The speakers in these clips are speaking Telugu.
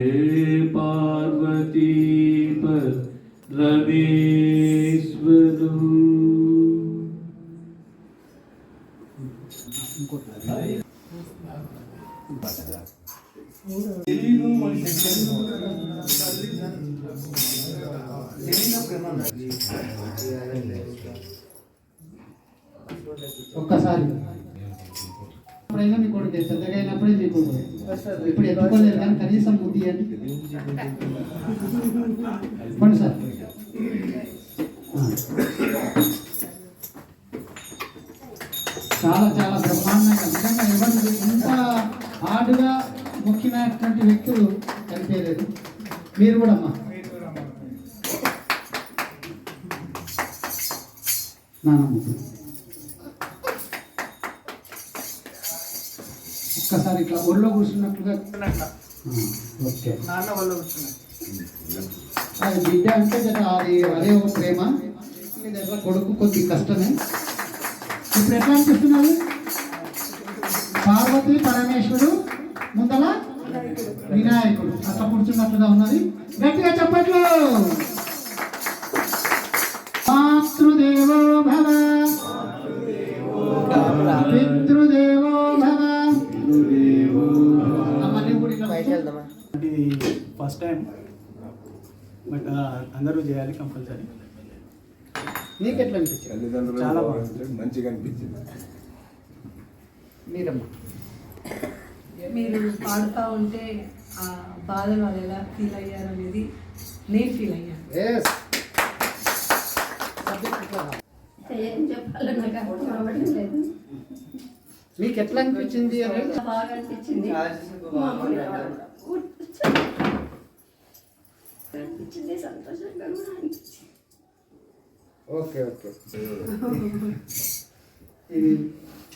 हे पार्वती रमेश्वरू ఒక్కసారి ఎప్పుడైనా మీ కొడుకు పెద్దగా అయినప్పుడే మీ కొడుకు. ఇప్పుడు ఎత్తుకోలేదు కానీ కనీసం బుద్ధి అని పండి సార్. చాలా చాలా బ్రహ్మాండంగా నిజంగా ఎవరు ఇంత హార్డ్గా ముఖ్యమైనటువంటి వ్యక్తులు కనిపించలేదు. మీరు కూడా అమ్మా. నానమ్మ ఒక్కసారి ఇట్లా ఒళ్ళో కూర్చున్నట్లుగా ఓకే. నాన్న బిడ్డ అంటే జర అది అదే ఒక ప్రేమ. కొడుకు కొద్ది కష్టమే. ఇప్పుడు ఎట్లా అనిపిస్తున్నది పార్వతి పరమేశ్వరుడు ముందల వినాయకుడు. అట్లా కూర్చున్నట్లుగా ఉన్నది. గట్టిగా చెప్పట్లు. మాతృదేవో భవ. ఫస్ట్ టైం బట్ అందరూ చేయాలి కంపల్సరీ. నీకు ఎట్లా అనిపించింది చాలా బాగుంటుంది మంచిగా అనిపించింది మీరమ్మా. మీరు పాడుతూ ఉంటే ఆ బాధలు వాళ్ళు ఎలా ఫీల్ అయ్యారు అనేది నేను ఫీల్ అయ్యాను మీకు ఎట్లా అనిపించింది బాగా అనిపించింది. అనిపించింది సంతోషంగా కూడా అనిపించింది. Okay okay. ఇది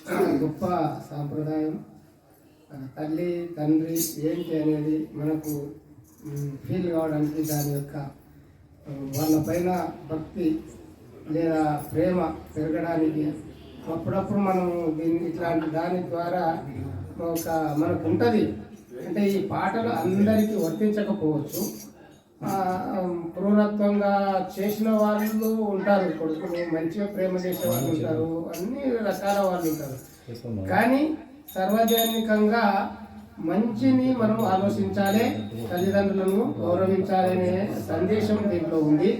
చాలా గొప్ప సాంప్రదాయం. తల్లి తండ్రి ఏంటి అనేది మనకు ఫీల్ కావడానికి దాని యొక్క ఆ, వాళ్ళ పైన భక్తి లేదా ప్రేమ పెరగడానికి అప్పుడప్పుడు మనం దీన్ని ఇట్లాంటి దాని ద్వారా ఒక మనకు ఉంటుంది. అంటే ఈ పాటలు అందరికీ వర్తించకపోవచ్చు. క్రూరత్వంగా చేసిన వాళ్ళు ఉంటారు. కొడుకులు మంచిగా ప్రేమ చేసే వాళ్ళు ఉంటారు. అన్ని రకాల వాళ్ళు ఉంటారు. కానీ సర్వజనికంగా మంచిని మనం ఆలోచించాలి తల్లిదండ్రులను గౌరవించాలనే సందేశం దీంట్లో ఉంది.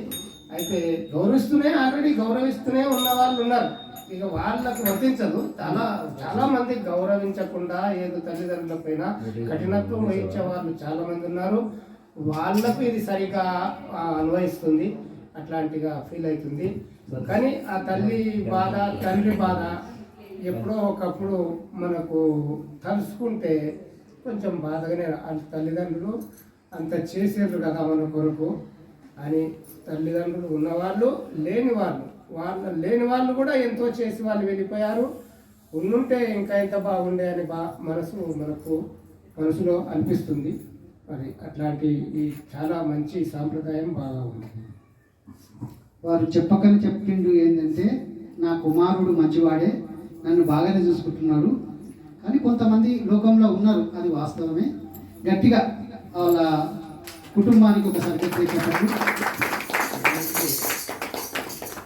అయితే గౌరవిస్తూనే ఆల్రెడీ గౌరవిస్తూనే ఉన్న వాళ్ళు ఉన్నారు. ఇక వాళ్ళకు వర్తించదు. చాలా చాలా మంది గౌరవించకుండా ఏదో తల్లిదండ్రుల పైన కఠినత్వం వహించే వాళ్ళు చాలా మంది ఉన్నారు. వాళ్ళకు ఇది సరిగా అనువయిస్తుంది అన్వయిస్తుంది అట్లాంటిగా ఫీల్ అవుతుంది. కానీ ఆ తల్లి బాధ తండ్రి బాధ ఎప్పుడో ఒకప్పుడు మనకు తలుసుకుంటే కొంచెం బాధగానే ఆ తల్లిదండ్రులు అంత చేసేరు కదా మన కొరకు. అని తల్లిదండ్రులు ఉన్నవాళ్ళు లేని వాళ్ళు వాళ్ళ లేని వాళ్ళు కూడా ఎంతో చేసి వాళ్ళు వెళ్ళిపోయారు. ఉండుంటే ఇంకా ఎంత బాగుండే అని బా మనసు మనకు మనసులో అనిపిస్తుంది. మరి అట్లాంటి ఈ చాలా మంచి సాంప్రదాయం బాగా ఉంది. వారు చెప్పకని చెప్పిండు ఏంటంటే నా కుమారుడు మంచివాడే నన్ను బాగానే చూసుకుంటున్నాడు. కానీ కొంతమంది లోకంలో ఉన్నారు అది వాస్తవమే. గట్టిగా వాళ్ళ కుటుంబానికి చెప్పండి.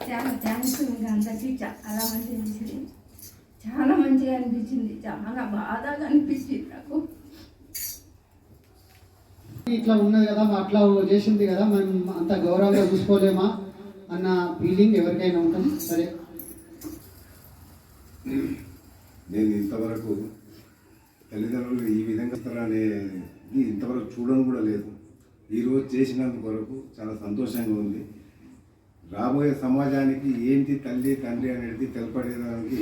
చాలా థ్యాంక్స్ మీకు అందరికీ. చాలా మంచిగా అనిపించింది. చాలా మంచిగా అనిపించింది. చాలా బాధగా అనిపించింది నాకు. ఇట్లా ఉన్నది కదా మా అట్లా చేసింది కదా మనం అంత గౌరవంగా చూసుకోలేమా అన్న ఫీలింగ్ ఎవరికైనా ఉంటుంది? సరే. నేను ఇంతవరకు తల్లిదండ్రులు ఈ విధంగా అనేది ఇంతవరకు చూడడం కూడా లేదు. ఈరోజు చేసినందుకు వరకు చాలా సంతోషంగా ఉంది. రాబోయే సమాజానికి ఏంటి తల్లి తండ్రి అనేది తెలపడేదానికి